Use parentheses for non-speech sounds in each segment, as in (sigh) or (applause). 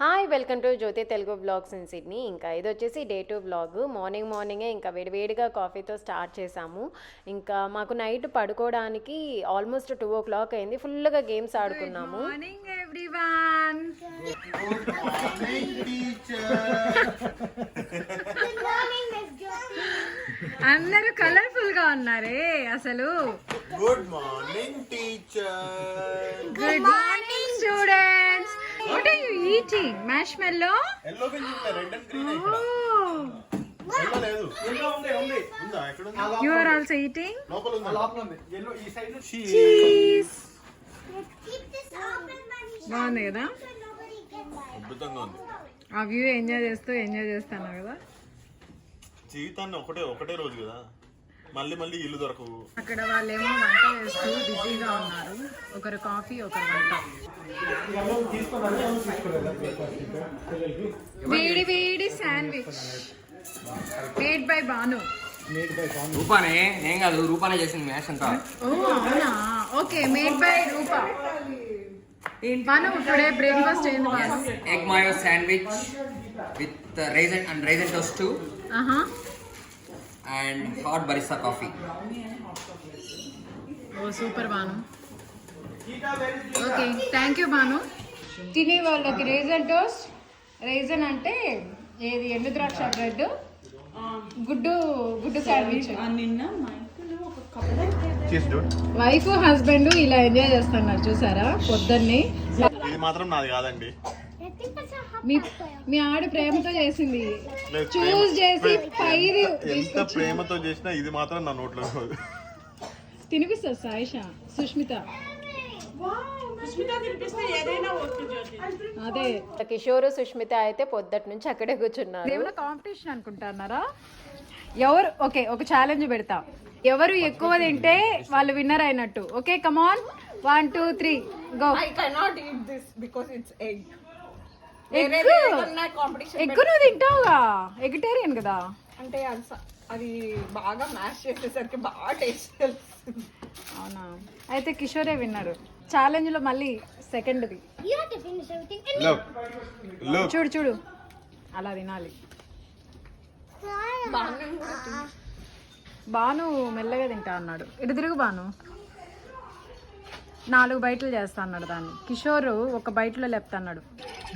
Hi welcome to Jyothi Telugu blogs in Sydney ఇంకా ఇది వచ్చేసి డే టు బ్లాగ్ మార్నింగ్ మార్నింగే ఇంకా వేడివేడిగా కాఫీతో స్టార్ట్ చేసాము ఇంకా మాకు నైట్ పడుకోవడానికి ఆల్మోస్ట్ టూ ఓ క్లాక్ అయింది ఫుల్గా గేమ్స్ ఆడుకున్నాము. మార్నింగ్ ఎవ్రీవన్ అందరూ కలర్ఫుల్గా ఉన్నారే అసలు. Good morning teacher good morning students what are you eating marshmallow yellow pen red and green yellow లేదు. ఉందా ఎక్కడ ఉంది? యు ఆర్ ఆల్సో ఈటింగ్ లోపల ఉందా? చీజ్ బాగుంది కదా? అద్భుతంగా ఉంది. ఆ వ్యూ ఎంజాయ్ చేస్తూ ఎంజాయ్ చేస్తాను కదా? జీవితాన్ని ఒకటే ఒకటే రోజు కదా? మళ్ళీ మళ్ళీ ఇల్లు దొరకవు. అక్కడ వాళ్ళేమో వంట చేస్తూ బిజీగా ఉన్నారు. ఒకరు కాఫీ ఒకరు వంట. వేడి వేడి శాండ్విచ్. మేడ్ బై బాను రూపానే ఏం కాదు రూపానే చేసింది మ్యాచ్ అంతా. ఓ అవునా? Okay made by Rupa. Banu today breakfast ఏంది Banu egg mayo sandwich with raisin and raisin toast too ఆహా. And hot barista coffee. Oh super Banu. Okay thank you Banu. తినే వాళ్ళకి రేజన్ టోస్ట్. రేజన్ అంటే ఏది? ఎండు ద్రాక్ష bread. గుడ్డు గుడ్డు శాండ్విచ్ వైఫ్ హస్బెండ్ ఇలా ఎంజాయ్ చేస్తున్నారు చూసారా? పొద్దున్నే. ఇది మాత్రం నాది కాదండి. మీ మీ ఆడ ప్రేమతో చేసింది. చూస్ చేసి ప్రే- పైది ఎంత- ప్రేమతో చేసినా ఇది మాత్రం నా నోట్లో పోదు. తినిపిస్తారు సాయిష సుష్మిత. అదే. కిషోర్ సుష్మిత అయితే పొద్దటి నుంచి అక్కడే కూర్చున్నారు. ఏమైనా కాంపిటీషన్ అనుకుంటున్నారా ఎవరు ఓకే ఒక ఛాలెంజ్ పెడతా. ఎవరు ఎక్కువ తింటే వాళ్ళు విన్నర్ అయినట్టు. Okay come on one two three go cannot eat this because it's egg. Egg egg నువ్వు తింటావుగా? ఎగిటేరియన్ కదా? అంటే అది స- అది బాగా మ్యాష్ చేసేసరికి బాగా టేస్ట్ తెలుస్తుంది. అవునా? అయితే కిషోరే విన్నారు. ఛాలెంజ్లో మళ్ళీ సెకండ్ది. చూడు చూడు. అలా తినాలి. బాను మెల్లగా తింటా అన్నాడు. ఇటు తిరుగు బాను. నాలుగు బయటలు చేస్తా అన్నాడు దాన్ని. కిషోర్ ఒక బయటలో లేపుతా అన్నాడు.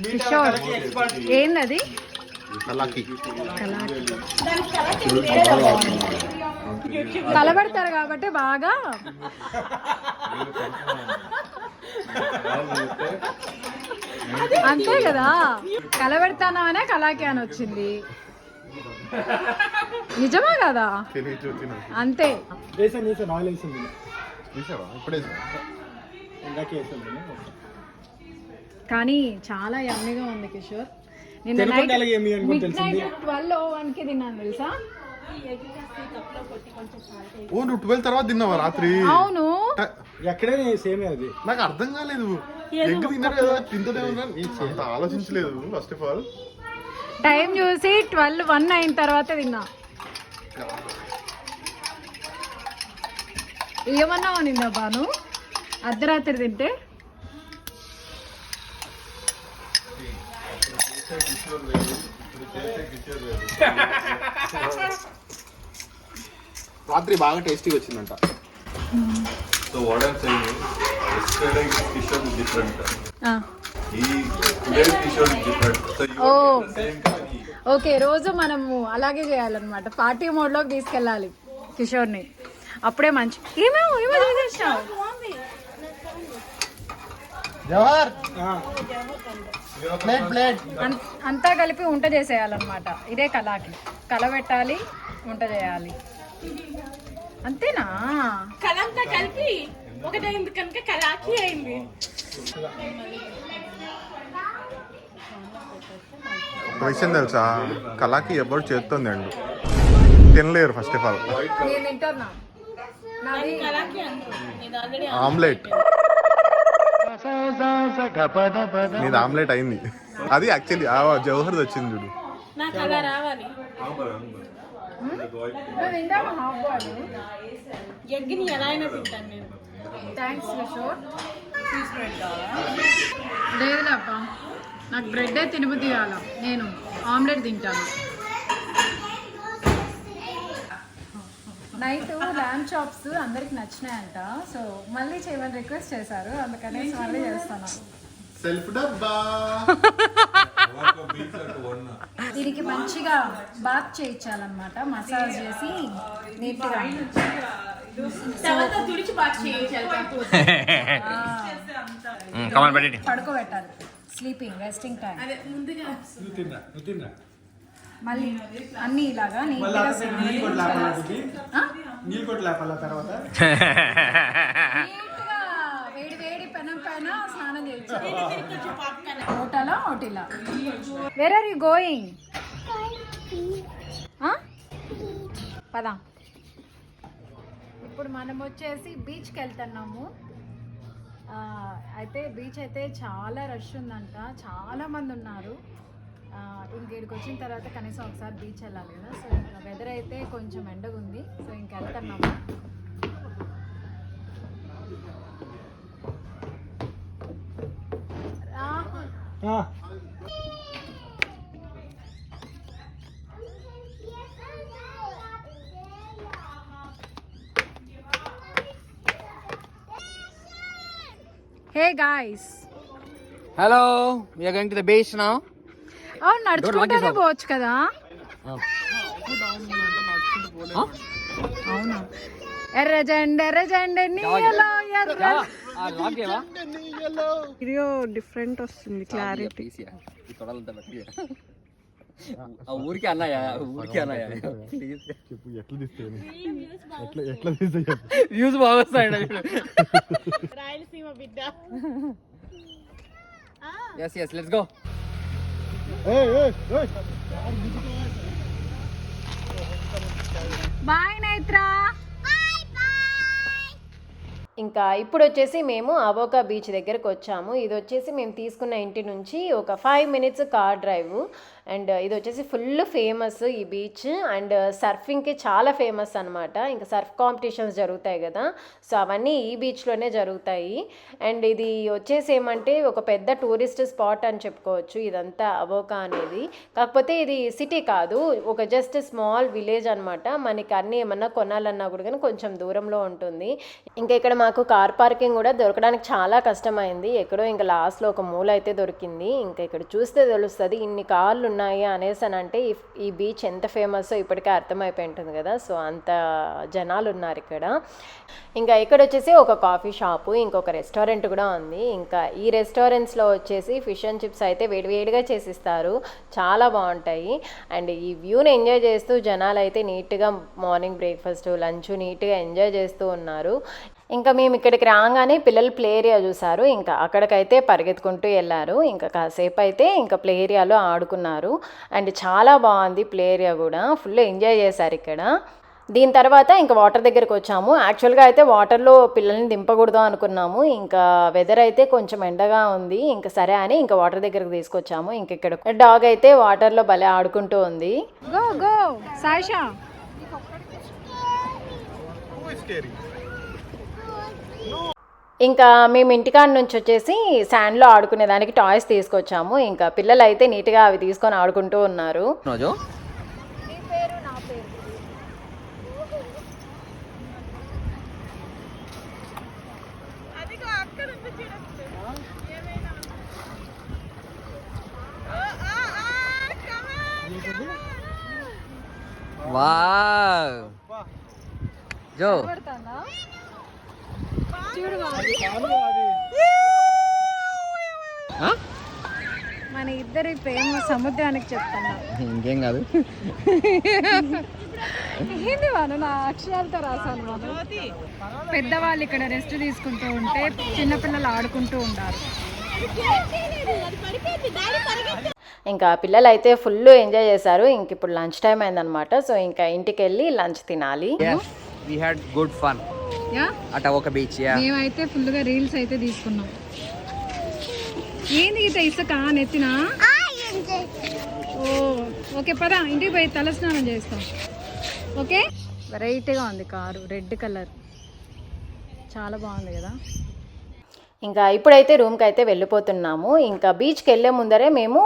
కిషోర్ ఏందది. కలబడతారు కాబట్టి బాగా. అంతే కదా? కలబెడతానమనే కలాకి అని వచ్చింది. నిజమా కదా. అంతే. వేసాను వేసాను ఆయిల్ వేసింది. చూసావా ఇప్పుడే కానీ చాలా యమ్మీగా ఉంది కిషోర్. నిన్న ట్వెల్వ్ వన్కి తిన్నాను తెలుసా? ఓ నువ్వు ట్వెల్వ్ తర్వాత తిన్నావా రాత్రి? అవును. ఎక్కడే సేమే అది. నాకు అర్థం కాలేదు. ఎగ్ తిన్నారు కదా తింటూనే ఉన్నాను అంత ఆలోచించలేదు ఫస్ట్ ఆఫ్ ఆల్ టైం చూసి ట్వెల్వ్ వన్ అయిన తర్వాత తిన్నా. ఏమన్నావు నిందా బాను? అర్ధరాత్రి తింటే? రాత్రి బాగా టేస్టీగా వచ్చిందంట. ఓ ఓకే oh. రోజు మనము అలాగే చేయాలన్నమాట. పార్టీ మోడ్లోకి తీసుకెళ్ళాలి కిషోర్ని. అప్పుడే మంచి ఏమేమో ఏమో జవహర్! ప్లేట్ ప్లేట్ అంతా కలిపి వంట చేసేయాలన్నమాట. ఇదే కళాకి. కలబెట్టాలి వంట చేయాలి. అంతేనా? కలంతా కలిపి ఒకటైంది కనుక కలాకి అయింది. విషయం తెలుసా? కళాకి ఎవరు చేస్తుంది అండి తినలేరు ఫస్ట్ ఆఫ్ ఆల్ ఆమ్లెట్. నీది ఆమ్లెట్ అయింది అది యాక్చువల్లీ జవహర్ వచ్చింది చూడు నాకు లేదులే అబ్బా నాకు బ్రెడ్ తినబుద్ధి కావాల నేను ఆమ్లెట్ తింటాను నైట్ ల్యాండ్ చాప్స్ అందరికి నచ్చినాయంట. సో మళ్ళీ చేయమని రిక్వెస్ట్ చేశారు. అందుకనేసి మళ్ళీ చేస్తాను సెల్ఫ్ డబ్బా. దీనికి మంచిగా బాత్ చేయించాలన్నమాట. మసాజ్ చేసి నీట్గా. (laughs) పడుకోబెట్టాలి. స్లీపింగ్ రెస్టింగ్ టైం తిన్నా. మళ్ళీ అన్ని ఇలాగా నీళ్ళు కొట్టి లేపాలా తర్వాత? వేడి వేడి పెనం పైన స్నానం చేయించాలి. హోటలా హోటలా? వేర్ ఆర్ యూ గోయింగ్ పదా. ఇప్పుడు మనం వచ్చేసి బీచ్కి వెళ్తున్నాము. ఆ, అయితే బీచ్ అయితే చాలా రష్ ఉందంట. చాలా మంది ఉన్నారు. ఇంక ఇక్కడికి వచ్చిన తర్వాత కనీసం ఒకసారి బీచ్ వెళ్ళాలి కదా. సో ఇంకా వెదర్ అయితే కొంచెం ఎండగా ఉంది. సో ఇంక వెళ్తున్నాము hey guys hello we are going to the beach now అవును నడుచుకుంటూనే పోవచ్చు కదా? అవునా? ఎర్ర జెండ ఎర్ర. జెండ నీయలో ఎర్ర వీడియో డిఫరెంట్ వస్తుంది క్లారిటీ ఊరికి అన్నయ్య ఊరికి అన్నయ్య చెప్పు ఎట్లా తీస్తే? ఎట్లా ఎట్లా తీస్తే వ్యూస్ బాగా వస్తాయండి yes yes let's go. Bye Naitra. ఇంకా ఇప్పుడు వచ్చేసి మేము అవోకా బీచ్ దగ్గరకు వచ్చాము. ఇది వచ్చేసి మేము తీసుకున్న ఇంటి నుంచి ఒక five minutes car drive and ఇది వచ్చేసి ఫుల్ ఫేమస్ ఈ బీచ్. అండ్ సర్ఫింగ్కి చాలా ఫేమస్ అనమాట ఇంకా సర్ఫ్ కాంపిటీషన్స్ జరుగుతాయి కదా. సో అవన్నీ ఈ బీచ్లోనే జరుగుతాయి. అండ్ ఇది వచ్చేసి ఏమంటే ఒక పెద్ద టూరిస్ట్ స్పాట్ అని చెప్పుకోవచ్చు. ఇదంతా అవోకా అనేది. కాకపోతే ఇది సిటీ కాదు. ఒక జస్ట్ స్మాల్ విలేజ్ అనమాట మనకి అన్నీ ఏమన్నా కొనాలన్నా కూడా కానీ కొంచెం దూరంలో ఉంటుంది. ఇంకా ఇక్కడ మాకు కార్ పార్కింగ్ కూడా దొరకడానికి చాలా కష్టమైంది. ఎక్కడో ఇంకా లాస్ట్లో ఒక మూల అయితే దొరికింది. ఇంకా ఇక్కడ చూస్తే తెలుస్తుంది ఇన్ని కార్లు ఉన్నాయి అనేసి అని అంటే ఈ బీచ్ ఎంత ఫేమస్ ఇప్పటికే అర్థమైపోయి ఉంటుంది కదా. సో అంత జనాలు ఉన్నారు ఇక్కడ. ఇంకా ఇక్కడ వచ్చేసి ఒక కాఫీ షాపు ఇంకొక రెస్టారెంట్ కూడా ఉంది. ఇంకా ఈ రెస్టారెంట్స్లో వచ్చేసి ఫిష్ అండ్ చిప్స్ అయితే వేడివేడిగా చేసిస్తారు. చాలా బాగుంటాయి. అండ్ ఈ వ్యూని ఎంజాయ్ చేస్తూ జనాలు అయితే నీట్గా మార్నింగ్ బ్రేక్ఫాస్ట్ లంచ్ నీట్గా ఎంజాయ్ చేస్తూ ఉన్నారు. ఇంకా మేము ఇక్కడికి రాగానే పిల్లలు ప్లే ఏరియా చూసారు ఇంకా అక్కడికైతే పరిగెత్తుకుంటూ వెళ్ళారు. ఇంకా కాసేపు అయితే ఇంకా ప్లే ఏరియాలో ఆడుకున్నారు. అండ్ చాలా బాగుంది ప్లే ఏరియా కూడా. ఫుల్ ఎంజాయ్ చేశారు ఇక్కడ. దీని తర్వాత ఇంకా వాటర్ దగ్గరికి వచ్చాము. యాక్చువల్గా అయితే వాటర్లో పిల్లల్ని దింపకూడదు అనుకున్నాము. ఇంకా వెదర్ అయితే కొంచెం ఎండగా ఉంది. ఇంకా సరే అని ఇంకా వాటర్ దగ్గరికి తీసుకొచ్చాము. ఇంక ఇక్కడ డాగ్ అయితే వాటర్లో భలే ఆడుకుంటూ ఉంది. Go go Saisha. ఇంకా మేము ఇంటికాడ నుంచి వచ్చేసి శాండ్లో ఆడుకునే దానికి టాయ్స్ తీసుకొచ్చాము. ఇంకా పిల్లలు అయితే నీట్గా అవి తీసుకొని ఆడుకుంటూ ఉన్నారు. రోజు? వావ్. జో. మన ఇద్దరి ప్రేమ సముద్రానికి చెప్తున్నా. ఇంకేం కాదు. ఏంది వాళ్ళు నా అక్షరాలతో రాశాను వాళ్ళు పెద్దవాళ్ళు ఇక్కడ రెస్ట్ తీసుకుంటూ ఉంటే చిన్నపిల్లలు ఆడుకుంటూ ఉండాలి ఇంకా పిల్లలు అయితే ఫుల్ ఎంజాయ్ చేశారు. ఇంక ఇప్పుడు లంచ్ టైం అయిందనమాట సో ఇంకా ఇంటికి వెళ్ళి లంచ్ తినాలి we had good fun at ఒక బీచ్ మేమైతే ఫుల్గా రీల్స్ అయితే తీసుకున్నాం. ఏంది గీత ఇసుక నెత్తినా? ఓ ఓకే పదా ఇంటికి పోయి తలస్నానం చేస్తాం. ఓకే? వెరైటీగా ఉంది కారు రెడ్ కలర్. చాలా బాగుంది కదా? ఇంకా ఇప్పుడైతే రూమ్కి అయితే వెళ్ళిపోతున్నాము. ఇంకా బీచ్కి వెళ్ళే ముందరే మేము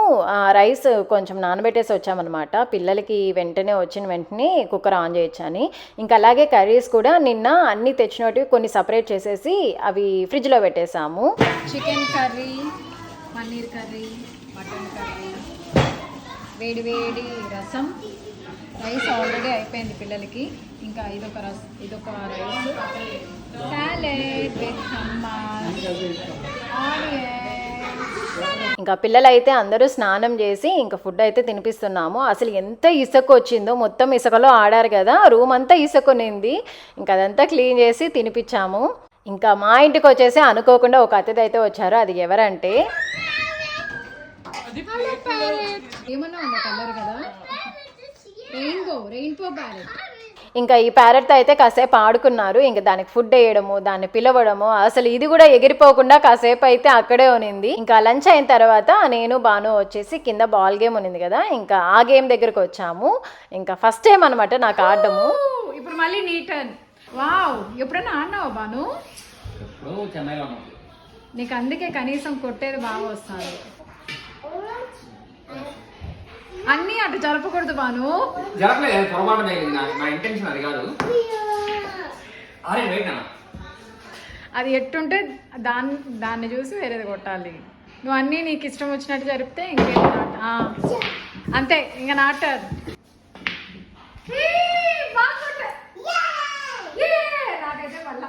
రైస్ కొంచెం నానబెట్టేసి వచ్చామన్నమాట. పిల్లలకి వెంటనే వచ్చిన వెంటనే కుక్కర్ ఆన్ చేయొచ్చని ఇంకా అలాగే కర్రీస్ కూడా నిన్న అన్నీ తెచ్చినవి కొన్ని సపరేట్ చేసేసి అవి ఫ్రిడ్జ్లో పెట్టేసాము chicken curry. Paneer curry mutton curry వేడి వేడి రసం. రైస్ ఆల్రెడీ అయిపోయింది పిల్లలకి. ఇంకా ఇదొక రస్ ఇదొక రైస్. సాలెడ్ విత్ హమ్మాస్ ఇంకా పిల్లలైతే అందరూ స్నానం చేసి ఇంకా ఫుడ్ అయితే తినిపిస్తున్నాము. అసలు ఎంత ఇసుక వచ్చిందో మొత్తం ఇసుకలో ఆడారు కదా. రూమ్ అంతా ఇసుకొనింది ఇంకా అదంతా క్లీన్ చేసి తినిపించాము. ఇంకా మా ఇంటికి వచ్చేసి అనుకోకుండా ఒక అతిథి అయితే వచ్చారు. అది ఎవరంటే? ఇంకా ఈ ప్యారెట్తో అయితే కాసేపు ఆడుకున్నారు. ఇంకా దానికి ఫుడ్ వేయడము దాన్ని పిలవడము అసలు ఇది కూడా ఎగిరిపోకుండా కాసేపు అయితే అక్కడే ఉనింది ఇంకా లంచ్ అయిన తర్వాత నేను బాను వచ్చేసి కింద బాల్ గేమ్ ఉనింది కదా ఇంకా ఆ గేమ్ దగ్గరకు వచ్చాము. ఇంకా ఫస్ట్ టైం అనమాట నాకు ఆడడము. ఇప్పుడు మళ్ళీ నీ టర్న్ వావ్ ఎప్పుడైనా ఆడినావా బాను? ఎప్పుడో చెన్నైలో ఉన్నాం. నీకు అందుకే కనీసం కొట్టేది బాగా వస్తుంది. అన్నీ అటు జరపకూడదు బాను. పొరపాటు. నా ఇంటెన్షన్ అది కాదు. అరే వెయిట్ అన్న అది ఎట్టుంటే దాన్ని దాన్ని చూసి వేరేది కొట్టాలి. నువ్వు అన్నీ నీకు ఇష్టం వచ్చినట్టు జరిపితే ఇంకేం నాట. అంతే ఇంకా నాటారు నాకైతే మళ్ళా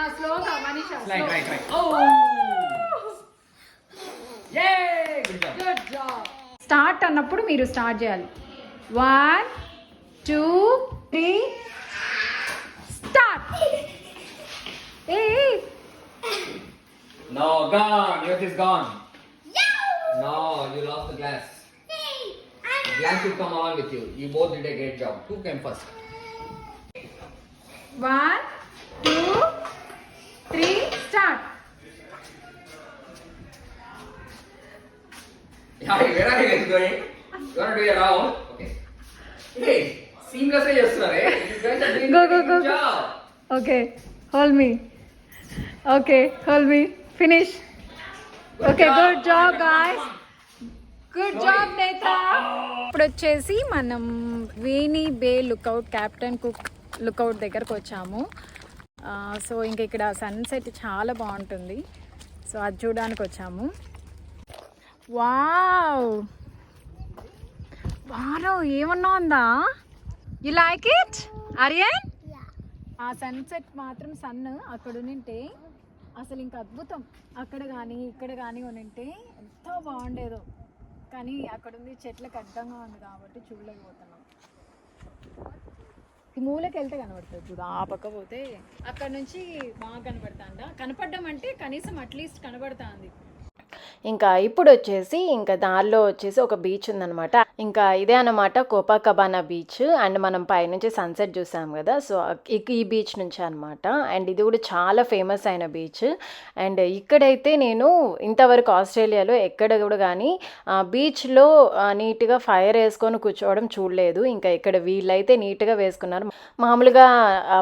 ఆ స్లోగా Manisha Slide, right, right. Oh! Yay! Good job. Good job start అన్నప్పుడు మీరు స్టార్ట్ చేయాలి one two three start A No, gone. Yours is gone. No, you lost the glass. Glass should come along with you. You both did a great job. Who came first? One చేస్తున్నారే. Guys are doing Go, a go, good go, go. job. Okay. Hold me okay hold me finish okay good job guys good job Netra ఇప్పుడు వచ్చేసి మనం వేణి బే lookout captain Cook lookout దగ్గరకు వచ్చాము. So ఇంక ఇక్కడ sunset చాలా బాగుంటుంది. సో అది చూడడానికి వచ్చాము. వావ్. వారో ఏమన్నా ఉందా? యు లైక్ ఇట్ ఆర్యన్ ఆ సన్సెట్ మాత్రం సన్ అక్కడ ఉంటే అసలు ఇంకా అద్భుతం. అక్కడ కానీ ఇక్కడ కానీ ఉంటే ఎంతో బాగుండేదో. కానీ అక్కడ ఉంది చెట్లకు అడ్డంగా ఉంది కాబట్టి చూడలేకపోతున్నాం. ఈ మూలకి వెళ్తే కనబడుతుంది చూడు ఆ పక్క పోతే. అక్కడ నుంచి బాగా కనబడుతుందా? కనపడడం అంటే కనీసం అట్లీస్ట్ కనబడుతుంది. ఇంకా ఇప్పుడు వచ్చేసి ఇంకా దారిలో వచ్చేసి ఒక బీచ్ ఉందన్నమాట. ఇంకా ఇదే అన్నమాట కోపాకబానా బీచ్ అండ్ మనం పైనుంచి సన్సెట్ చూసాం కదా. సో ఈ బీచ్ నుంచి అనమాట అండ్ ఇది కూడా చాలా ఫేమస్ అయిన బీచ్ అండ్ ఇక్కడైతే నేను ఇంతవరకు ఆస్ట్రేలియాలో ఎక్కడ కూడా కానీ బీచ్లో నీట్గా ఫైర్ వేసుకొని కూర్చోవడం చూడలేదు. ఇంకా ఇక్కడ వీళ్ళైతే నీట్గా వేసుకున్నారు. మామూలుగా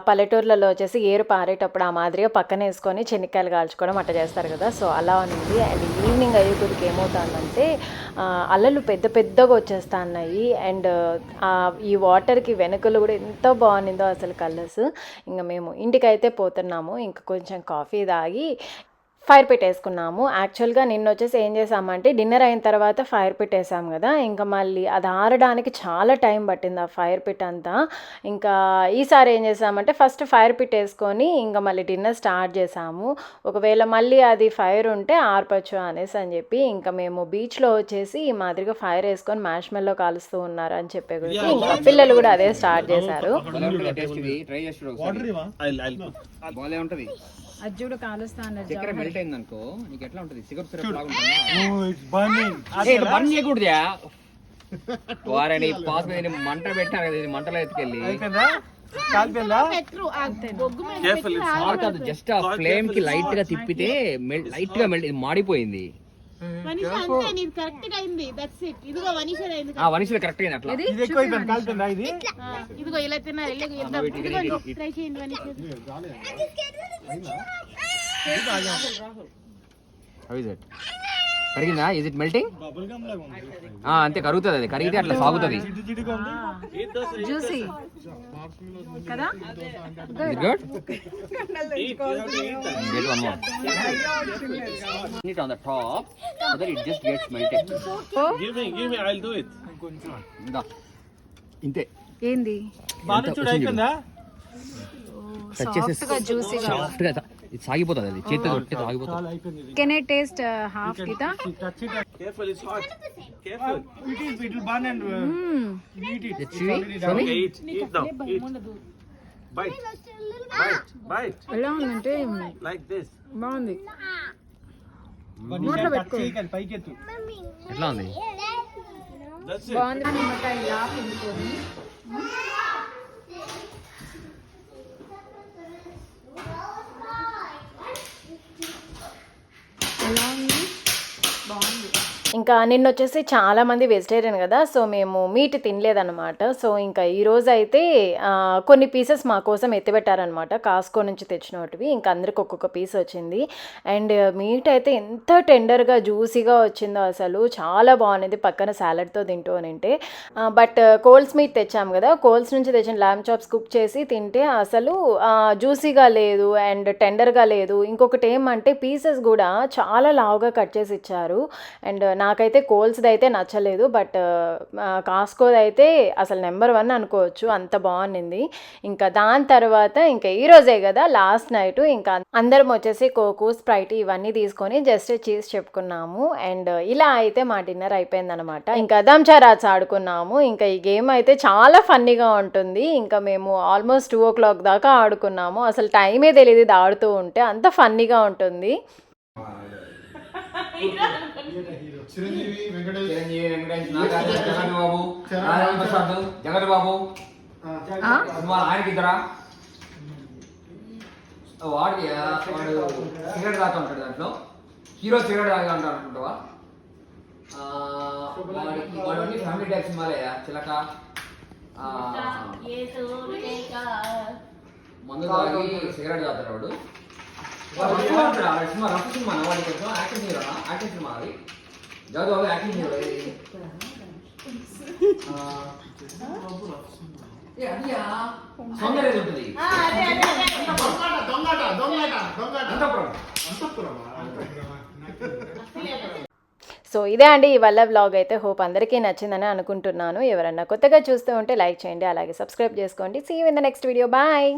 పల్లెటూర్లలో వచ్చేసి ఏరు పారేటప్పుడు ఆ మాదిరిగా పక్కన వేసుకొని చెనిక్కాయలు కాల్చుకోవడం అట్లా చేస్తారు కదా. సో అలా ఉంది. అండ్ ఈవినింగ్ అయ్యేకొద్దికి ఏమవుతుందంటే అలలు పెద్ద పెద్దగా వచ్చేస్తున్నాయి. అండ్ ఈ వాటర్కి వెనకలు కూడా ఎంత బాగుందో అసలు కలర్స్. ఇంకా మేము ఇంటికైతే పోతున్నాము. ఇంకా కొంచెం కాఫీ తాగి ఫైర్ పెట్టేసుకున్నాము యాక్చువల్గా నిన్న వచ్చేసి ఏం చేసామంటే డిన్నర్ అయిన తర్వాత ఫైర్ పెట్టేసాం కదా. ఇంకా మళ్ళీ అది ఆరడానికి చాలా టైం పట్టింది ఆ ఫైర్ పిట్ అంతా. ఇంకా ఈసారి ఏం చేసామంటే ఫస్ట్ ఫైర్ పిట్ వేసుకొని ఇంకా మళ్ళీ డిన్నర్ స్టార్ట్ చేసాము. ఒకవేళ మళ్ళీ అది ఫైర్ ఉంటే ఆర్పచ్చు అనేసి అని చెప్పి ఇంకా మేము బీచ్లో వచ్చేసి ఈ మాదిరిగా ఫైర్ వేసుకొని మ్యాష్ మెల్లో కాలుస్తూ ఉన్నారు అని చెప్పే గురించి ఇంకా పిల్లలు కూడా అదే స్టార్ట్ చేశారు. అది చూడు కాలుస్తా అన్నారు చక్కెర జవహర్. మెల్ట్ అయింది అనుకో నీకు ఎట్లా ఉంటుంది? సిరప్ లాగా బంద్ వారని పాస్ మీద మంట పెట్టాను కదా ఇది మంటలో ఎత్తుకెళ్ళి. జస్ట్ ఆ ఫ్లేమ్కి లైట్గా తిప్పితే లైట్గా మెల్ట్ ఇది మాడిపోయింది. కరెక్ట్గా అయింది. దట్స్ ఇట్ ఇదిగో మనీషర్ అయింది ఆ వనిషలో కరెక్ట్ అయింది అట్లా. ఇదిగో ఇలా తిన్నారు. ట్రై చేయండి మనీషర్ how is it కరిగిందా? Is it melting bubble gum లాగా ఉంది అంతే కరుగుతుంది అది. కరిగితే అట్లా సాగుతుంది. జిడ్డు జిడ్డుగా ఉంది. జ్యూసీ. కదా? Is good get one more. It on the top so that it just gets melted. Give me, give me, I'll do it. ఇందా ఇంతే. ఏంది? బాగా చూడు అయిపోయిందా? సాఫ్ట్గా జ్యూసీగా. సాఫ్ట్గా ఇది సాగిపోతుంది అది. చేతితో కొట్టి సాగిపోతుంది. Can I taste half Geetha. It it will burn and Hmm. Eat it ఎలా ఉందంటే like this. బాగుంది. నోట్లో పెట్టుకో. పైకెత్తు ఎట్లా ఉంది. బాగుంది. నిమ్మకాయ ఇలా పిండుకొని ఎలా ఉంది బాగుంది ఇంకా నిన్న వచ్చేసి చాలా మంది వెజిటేరియన్ కదా సో మేము మీట్ తినలేదన్నమాట. సో ఇంకా ఈరోజు అయితే కొన్ని పీసెస్ మా కోసం ఎత్తిపెట్టారనమాట కాస్కో నుంచి తెచ్చినవి ఇంకా అందరికి ఒక్కొక్క పీస్ వచ్చింది. అండ్ మీట్ అయితే ఎంత టెండర్గా జ్యూసీగా వచ్చిందో అసలు. చాలా బాగుంది పక్కన సాలడ్తో తింటూ తింటే బట్ కోల్స్ మీట్ తెచ్చాము కదా కోల్స్ నుంచి తెచ్చిన ల్యామ్ చాప్స్ కుక్ చేసి తింటే అసలు జ్యూసీగా లేదు అండ్ టెండర్గా లేదు. ఇంకొకటి ఏమంటే పీసెస్ కూడా చాలా లావుగా కట్ చేసి ఇచ్చారు. అండ్ నాకైతే కోల్స్ది అయితే నచ్చలేదు బట్ కాస్కోది అయితే అసలు నెంబర్ వన్ అనుకోవచ్చు అంత బాగుండింది. ఇంకా దాని తర్వాత ఇంకా ఈ రోజే కదా లాస్ట్ నైట్ ఇంకా అందరం వచ్చేసి కోకు స్ప్రైట్ ఇవన్నీ తీసుకొని జస్ట్ చీజ్ చెప్పుకున్నాము. అండ్ ఇలా అయితే మా డిన్నర్ అయిపోయిందనమాట. ఇంకా దంచారాట్స్ ఆడుకున్నాము. ఇంకా ఈ గేమ్ అయితే చాలా ఫన్నీగా ఉంటుంది. ఇంకా మేము ఆల్మోస్ట్ టూ ఓ క్లాక్ దాకా ఆడుకున్నాము. అసలు టైమే తెలియదు ఇది ఆడుతూ ఉంటే అంత ఫన్నీగా ఉంటుంది. చిరంజీవి వెంకటేష్. చిరంజీవి వెంకటేష్ నాగార్జున జగన్ బాబు. నారాయణ ప్రసాద్ జగన్ బాబు. సినిమా ఆయనకి ఇద్దరా? వాడికి వాడు సిగరెట్ తాగుతూ ఉంటాడు దాంట్లో. హీరో సిగరెట్ తాగా ఉంటాడు అనుకుంటావా? ఆ, వాడికి వాడు ఫ్యామిలీ టైప్ సినిమాలే చిలక. ఆ, మందు తాగి సిగరెట్ తాగుతాడు వాడు. Cinema rough cinema hero cinema అది జాదు హీరో సౌందర్యం ఉంటుంది సో ఇదే అండి ఇవాళ వ్లాగ్ అయితే. హోప్ అందరికీ నచ్చిందని అనుకుంటున్నాను. ఎవరన్నా కొత్తగా చూస్తూ ఉంటే లైక్ చేయండి అలాగే సబ్స్క్రైబ్ చేసుకోండి. See in the next video bye